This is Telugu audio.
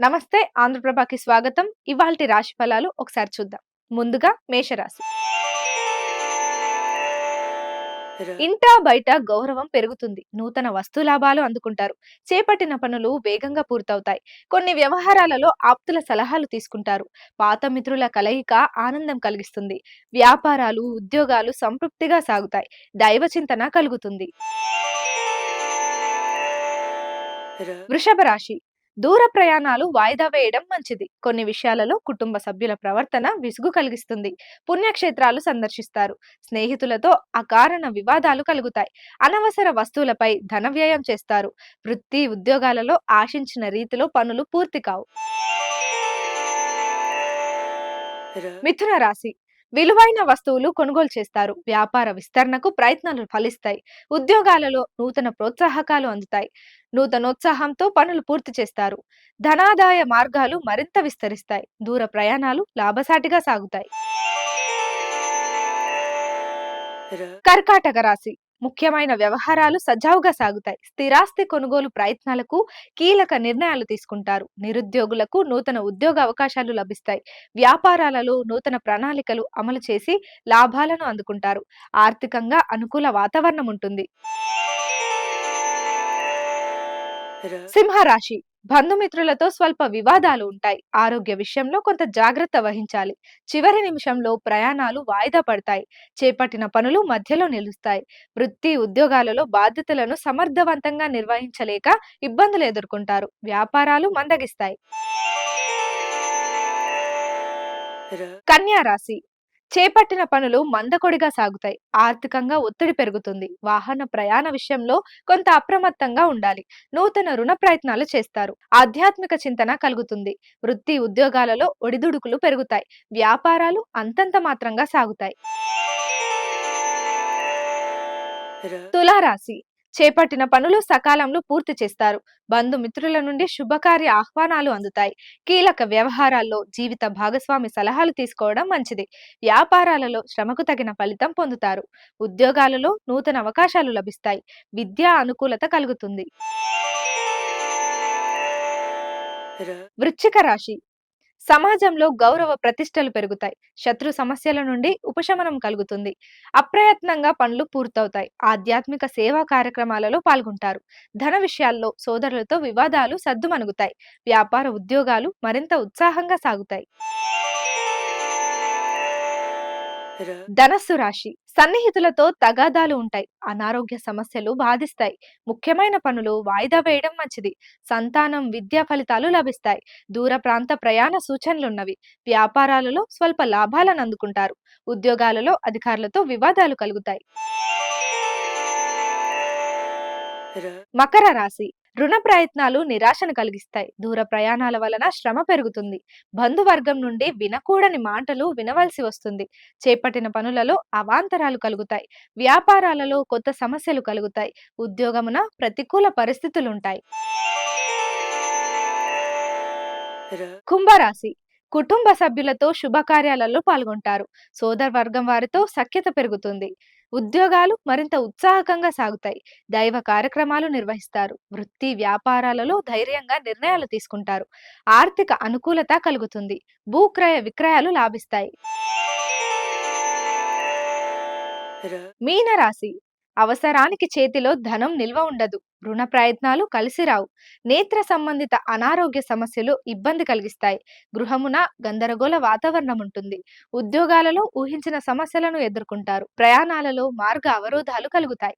నమస్తే ఆంధ్రప్రభకి స్వాగతం. ఇవాల్టి రాశి ఫలాలు ఒకసారి చూద్దాం. ముందుగా మేషరాశి. ఇంటా బయట గౌరవం పెరుగుతుంది. నూతన వస్తు లాభాలు అందుకుంటారు. చేపట్టిన పనులు వేగంగా పూర్తవుతాయి. కొన్ని వ్యవహారాలలో ఆప్తుల సలహాలు తీసుకుంటారు. పాత మిత్రుల కలయిక ఆనందం కలిగిస్తుంది. వ్యాపారాలు ఉద్యోగాలు సంతృప్తిగా సాగుతాయి. దైవ చింతన కలుగుతుంది. వృషభ రాశి. దూర ప్రయాణాలు వాయిదా వేయడం మంచిది. కొన్ని విషయాలలో కుటుంబ సభ్యుల ప్రవర్తన విసుగు కలిగిస్తుంది. పుణ్యక్షేత్రాలు సందర్శిస్తారు. స్నేహితులతో అకారణ వివాదాలు కలుగుతాయి. అనవసర వస్తువులపై ధన వ్యయం చేస్తారు. వృత్తి ఉద్యోగాలలో ఆశించిన రీతిలో పనులు పూర్తి కావు. మిథున రాశి. విలువైన వస్తువులు కొనుగోలు చేస్తారు. వ్యాపార విస్తరణకు ప్రయత్నాలు ఫలిస్తాయి. ఉద్యోగాలలో నూతన ప్రోత్సాహకాలు అందుతాయి. నూతనోత్సాహంతో పనులు పూర్తి చేస్తారు. ధనాదాయ మార్గాలు మరింత విస్తరిస్తాయి. దూర ప్రయాణాలు లాభసాటిగా సాగుతాయి. కర్కాటక రాశి ముఖ్యమైన వ్యవహారాలు సజావుగా సాగుతాయి. స్థిరాస్తి కొనుగోలు ప్రయత్నాలకు కీలక నిర్ణయాలు తీసుకుంటారు. నిరుద్యోగులకు నూతన ఉద్యోగ అవకాశాలు లభిస్తాయి. వ్యాపారాలలో నూతన ప్రణాళికలు అమలు చేసి లాభాలను అందుకుంటారు. ఆర్థికంగా అనుకూల వాతావరణం ఉంటుంది. సింహరాశి బంధుమిత్రులతో స్వల్ప వివాదాలు ఉంటాయి. ఆరోగ్య విషయంలో కొంత జాగ్రత్త వహించాలి. చివరి నిమిషంలో ప్రయాణాలు వాయిదా పడతాయి. చేపట్టిన పనులు మధ్యలో నిలుస్తాయి. వృత్తి ఉద్యోగాలలో బాధ్యతలను సమర్థవంతంగా నిర్వహించలేక ఇబ్బందులు ఎదుర్కొంటారు. వ్యాపారాలు మందగిస్తాయి. కన్యా రాశి చేపట్టిన పనులు మందకొడిగా సాగుతాయి. ఆర్థికంగా ఒత్తిడి పెరుగుతుంది. వాహన ప్రయాణ విషయంలో కొంత అప్రమత్తంగా ఉండాలి. నూతన రుణ ప్రయత్నాలు చేస్తారు. ఆధ్యాత్మిక చింతన కలుగుతుంది. వృత్తి ఉద్యోగాలలో ఒడిదుడుకులు పెరుగుతాయి. వ్యాపారాలు అంతంత మాత్రంగా సాగుతాయి. తులారాశి చేపట్టిన పనులు సకాలంలో పూర్తి చేస్తారు. బంధుమిత్రుల నుండి శుభకార్య ఆహ్వానాలు అందుతాయి. కీలక వ్యవహారాల్లో జీవిత భాగస్వామి సలహాలు తీసుకోవడం మంచిది. వ్యాపారాలలో శ్రమకు తగిన ఫలితం పొందుతారు. ఉద్యోగాలలో నూతన అవకాశాలు లభిస్తాయి. విద్యా అనుకూలత కలుగుతుంది. వృశ్చిక రాశి సమాజంలో గౌరవ ప్రతిష్టలు పెరుగుతాయి. శత్రు సమస్యల నుండి ఉపశమనం కలుగుతుంది. అప్రయత్నంగా పనులు పూర్తవుతాయి. ఆధ్యాత్మిక సేవా కార్యక్రమాలలో పాల్గొంటారు. ధన విషయాల్లో సోదరులతో వివాదాలు సద్దుమణుగుతాయి. వ్యాపార ఉద్యోగాలు మరింత ఉత్సాహంగా సాగుతాయి. ధనస్సు రాశి. సన్నిహితులతో తగాదాలు ఉంటాయి. అనారోగ్య సమస్యలు బాధిస్తాయి. ముఖ్యమైన పనులు వాయిదా వేయడం మంచిది. సంతానం విద్యా ఫలితాలు లభిస్తాయి. దూర ప్రాంత ప్రయాణ సూచనలున్నవి. వ్యాపారాలలో స్వల్ప లాభాలను అందుకుంటారు. ఉద్యోగాలలో అధికారులతో వివాదాలు కలుగుతాయి. మకర రాశి. రుణ ప్రయత్నాలు నిరాశను కలిగిస్తాయి. దూర ప్రయాణాల వలన శ్రమ పెరుగుతుంది. బంధువర్గం నుండి వినకూడని మాటలు వినవలసి వస్తుంది. చేపట్టిన పనులలో అవాంతరాలు కలుగుతాయి. వ్యాపారాలలో కొత్త సమస్యలు కలుగుతాయి. ఉద్యోగమున ప్రతికూల పరిస్థితులుంటాయి. కుంభరాశి. కుటుంబ సభ్యులతో శుభకార్యాలలో పాల్గొంటారు. సోదర వర్గం వారితో సఖ్యత పెరుగుతుంది. ఉద్యోగాలు మరింత ఉత్సాహకంగా సాగుతాయి. దైవ కార్యక్రమాలు నిర్వహిస్తారు. వృత్తి వ్యాపారాలలో ధైర్యంగా నిర్ణయాలు తీసుకుంటారు. ఆర్థిక అనుకూలత కలుగుతుంది. భూక్రయ విక్రయాలు లాభిస్తాయి. మీనరాశి అవసరానికి చేతిలో ధనం నిల్వ ఉండదు. రుణ ప్రయత్నాలు కలిసి రావు. నేత్ర సంబంధిత అనారోగ్య సమస్యలు ఇబ్బంది కలిగిస్తాయి. గృహమున గందరగోళ వాతావరణం ఉంటుంది. ఉద్యోగాలలో ఊహించిన సమస్యలను ఎదుర్కొంటారు. ప్రయాణాలలో మార్గ అవరోధాలు కలుగుతాయి.